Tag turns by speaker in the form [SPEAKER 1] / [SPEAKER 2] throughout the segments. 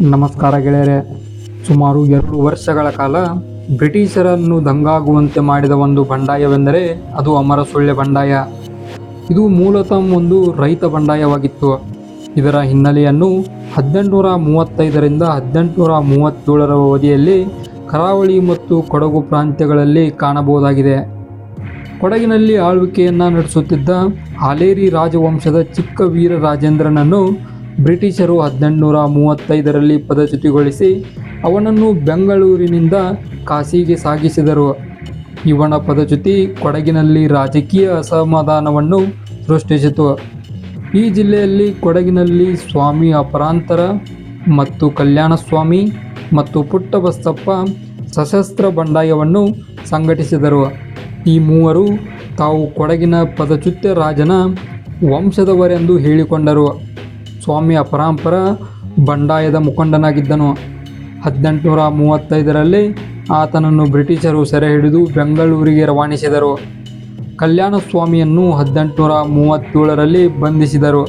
[SPEAKER 1] ನಮಸ್ಕಾರ ಗೆಳೆಯರೆ. ಸುಮಾರು ಎರಡು ವರ್ಷಗಳ ಕಾಲ ಬ್ರಿಟಿಷರನ್ನು ದಂಗಾಗುವಂತೆ ಮಾಡಿದ ಒಂದು ಬಂಡಾಯವೆಂದರೆ ಅದು ಅಮರ ಸುಳ್ಯ ಬಂಡಾಯ. ಇದು ಮೂಲತಃ ಒಂದು ರೈತ ಬಂಡಾಯವಾಗಿತ್ತು. ಇದರ ಹಿನ್ನೆಲೆಯನ್ನು ಹದಿನೆಂಟುನೂರ ಮೂವತ್ತೈದರಿಂದ ಹದಿನೆಂಟುನೂರ ಮೂವತ್ತೇಳರ ಅವಧಿಯಲ್ಲಿ ಕರಾವಳಿ ಮತ್ತು ಕೊಡಗು ಪ್ರಾಂತ್ಯಗಳಲ್ಲಿ ಕಾಣಬಹುದಾಗಿದೆ. ಕೊಡಗಿನಲ್ಲಿ ಆಳ್ವಿಕೆಯನ್ನು ನಡೆಸುತ್ತಿದ್ದ ಹಾಲೇರಿ ರಾಜವಂಶದ ಚಿಕ್ಕ ವೀರ ರಾಜೇಂದ್ರನನ್ನು ಬ್ರಿಟಿಷರು ಹದಿನೆಂಟುನೂರ ಮೂವತ್ತೈದರಲ್ಲಿ ಪದಚ್ಯುತಿಗೊಳಿಸಿ ಅವನನ್ನು ಬೆಂಗಳೂರಿನಿಂದ ಕಾಶಿಗೆ ಸಾಗಿಸಿದರು. ಇವನ ಪದಚ್ಯುತಿ ಕೊಡಗಿನಲ್ಲಿ ರಾಜಕೀಯ ಅಸಮಾಧಾನವನ್ನು ಸೃಷ್ಟಿಸಿತು. ಈ ಜಿಲ್ಲೆಯಲ್ಲಿ ಕೊಡಗಿನಲ್ಲಿ ಸ್ವಾಮಿ ಅಪರಾಂತರ ಮತ್ತು ಕಲ್ಯಾಣ ಸ್ವಾಮಿ ಮತ್ತು ಪುಟ್ಟಬಸ್ತಪ್ಪ ಸಶಸ್ತ್ರ ಬಂಡಾಯವನ್ನು ಸಂಘಟಿಸಿದರು. ಈ ಮೂವರು ತಾವು ಕೊಡಗಿನ ಪದಚ್ಯುತ ರಾಜನ ವಂಶದವರೆಂದು ಹೇಳಿಕೊಂಡರು. ಸ್ವಾಮಿ ಅಪರಾಂಪರ ಬಂಡಾಯದ ಮುಖಂಡನಾಗಿದ್ದನು. ಹದಿನೆಂಟುನೂರ ಮೂವತ್ತೈದರಲ್ಲಿ ಆತನನ್ನು ಬ್ರಿಟಿಷರು ಸೆರೆ ಹಿಡಿದು ಬೆಂಗಳೂರಿಗೆ ರವಾನಿಸಿದರು. ಕಲ್ಯಾಣ ಸ್ವಾಮಿಯನ್ನು ಹದಿನೆಂಟುನೂರ ಮೂವತ್ತೇಳರಲ್ಲಿ ಬಂಧಿಸಿದರು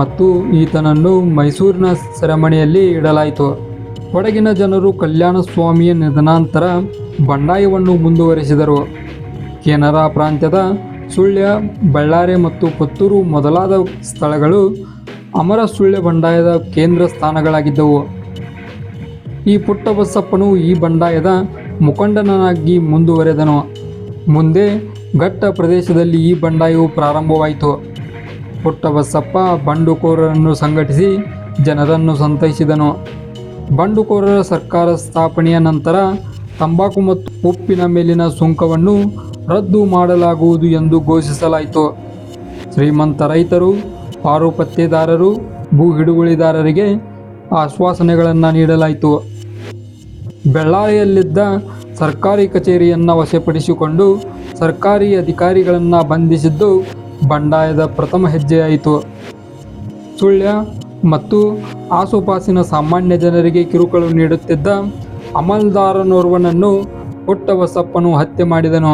[SPEAKER 1] ಮತ್ತು ಈತನನ್ನು ಮೈಸೂರಿನ ಸೆರೆಮಣೆಯಲ್ಲಿ ಇಡಲಾಯಿತು. ಕೊಡಗಿನ ಜನರು ಕಲ್ಯಾಣ ಸ್ವಾಮಿಯ ನಿಧನಾಂತರ ಬಂಡಾಯವನ್ನು ಮುಂದುವರಿಸಿದರು. ಕೆನರಾ ಪ್ರಾಂತ್ಯದ ಸುಳ್ಯ, ಬಳ್ಳಾರಿ ಮತ್ತು ಪುತ್ತೂರು ಮೊದಲಾದ ಸ್ಥಳಗಳು ಅಮರ ಸುಳ್ಯ ಬಂಡಾಯದ ಕೇಂದ್ರ ಸ್ಥಾನಗಳಾಗಿದ್ದವು. ಈ ಪುಟ್ಟಬಸಪ್ಪನು ಈ ಬಂಡಾಯದ ಮುಖಂಡನಾಗಿ ಮುಂದುವರೆದನು. ಮುಂದೆ ಘಟ್ಟ ಪ್ರದೇಶದಲ್ಲಿ ಈ ಬಂಡಾಯವು ಪ್ರಾರಂಭವಾಯಿತು. ಪುಟ್ಟಬಸಪ್ಪ ಬಂಡುಕೋರರನ್ನು ಸಂಘಟಿಸಿ ಜನರನ್ನು ಸಂತೈಸಿದನು. ಬಂಡುಕೋರರ ಸರ್ಕಾರ ಸ್ಥಾಪನೆಯ ನಂತರ ತಂಬಾಕು ಮತ್ತು ಉಪ್ಪಿನ ಮೇಲಿನ ಸುಂಕವನ್ನು ರದ್ದು ಮಾಡಲಾಗುವುದು ಎಂದು ಘೋಷಿಸಲಾಯಿತು. ಶ್ರೀಮಂತ ರೈತರು ಪಾರು ಪತ್ತೆದಾರರು ಭೂ ಹಿಡುವಳಿದಾರರಿಗೆ ಆಶ್ವಾಸನೆಗಳನ್ನು ನೀಡಲಾಯಿತು. ಬೆಳ್ಳಾರಿಯಲ್ಲಿದ್ದ ಸರ್ಕಾರಿ ಕಚೇರಿಯನ್ನು ವಶಪಡಿಸಿಕೊಂಡು ಸರ್ಕಾರಿ ಅಧಿಕಾರಿಗಳನ್ನು ಬಂಧಿಸಿದ್ದು ಬಂಡಾಯದ ಪ್ರಥಮ ಹೆಜ್ಜೆಯಾಯಿತು. ಸುಳ್ಯ ಮತ್ತು ಆಸುಪಾಸಿನ ಸಾಮಾನ್ಯ ಜನರಿಗೆ ಕಿರುಕುಳ ನೀಡುತ್ತಿದ್ದ ಅಮಲ್ದಾರನೋರ್ವನನ್ನು ಪುಟ್ಟಬಸಪ್ಪನು ಹತ್ಯೆ ಮಾಡಿದನು.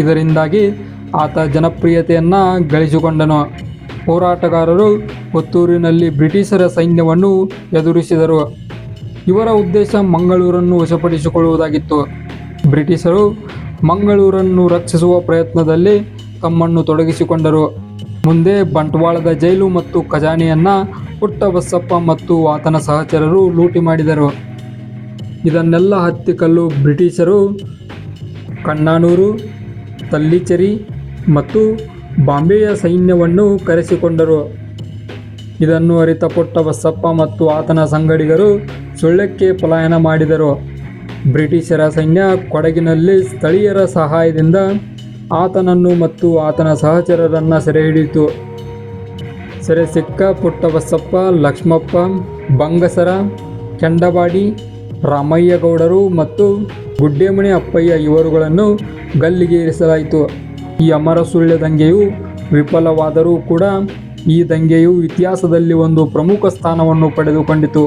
[SPEAKER 1] ಇದರಿಂದಾಗಿ ಆತ ಜನಪ್ರಿಯತೆಯನ್ನು ಗಳಿಸಿಕೊಂಡನು. ಹೋರಾಟಗಾರರು ಪುತ್ತೂರಿನಲ್ಲಿ ಬ್ರಿಟಿಷರ ಸೈನ್ಯವನ್ನು ಎದುರಿಸಿದರು. ಇವರ ಉದ್ದೇಶ ಮಂಗಳೂರನ್ನು ವಶಪಡಿಸಿಕೊಳ್ಳುವುದಾಗಿತ್ತು. ಬ್ರಿಟಿಷರು ಮಂಗಳೂರನ್ನು ರಕ್ಷಿಸುವ ಪ್ರಯತ್ನದಲ್ಲಿ ತಮ್ಮನ್ನು ತೊಡಗಿಸಿಕೊಂಡರು. ಮುಂದೆ ಬಂಟ್ವಾಳದ ಜೈಲು ಮತ್ತು ಖಜಾನೆಯನ್ನು ಪುಟ್ಟಬಸಪ್ಪ ಮತ್ತು ಆತನ ಸಹಚರರು ಲೂಟಿ ಮಾಡಿದರು. ಇದನ್ನೆಲ್ಲ ಹತ್ತಿಕಲ್ಲು ಬ್ರಿಟಿಷರು ಕಣ್ಣಾನೂರು, ತಲ್ಲಿಚೇರಿ ಮತ್ತು ಬಾಂಬೆಯ ಸೈನ್ಯವನ್ನು ಕರೆಸಿಕೊಂಡರು. ಇದನ್ನು ಅರಿತ ಪುಟ್ಟಬಸಪ್ಪ ಮತ್ತು ಆತನ ಸಂಗಡಿಗರು ಸುಳ್ಯಕ್ಕೆ ಪಲಾಯನ ಮಾಡಿದರು. ಬ್ರಿಟಿಷರ ಸೈನ್ಯ ಕೊಡಗಿನಲ್ಲಿ ಸ್ಥಳೀಯರ ಸಹಾಯದಿಂದ ಆತನನ್ನು ಮತ್ತು ಆತನ ಸಹಚರರನ್ನು ಸೆರೆ ಹಿಡಿಯಿತು. ಸೆರೆ ಸಿಕ್ಕ ಪುಟ್ಟಬಸಪ್ಪ, ಲಕ್ಷ್ಮಪ್ಪ, ಬಂಗಸರ, ಕೆಂಡಬಾಡಿ, ರಾಮಯ್ಯಗೌಡರು ಮತ್ತು ಗುಡ್ಡೇಮಣಿ ಅಪ್ಪಯ್ಯ ಇವರುಗಳನ್ನು ಗಲ್ಲಿಗೆ ಇರಿಸಲಾಯಿತು ಈ ಅಮರ ಸುಳ್ಯ ದಂಗೆಯು ವಿಫಲವಾದರೂ ಕೂಡ ಈ ದಂಗೆಯು ಇತಿಹಾಸದಲ್ಲಿ ಒಂದು ಪ್ರಮುಖ ಸ್ಥಾನವನ್ನು ಪಡೆದುಕೊಂಡಿತು.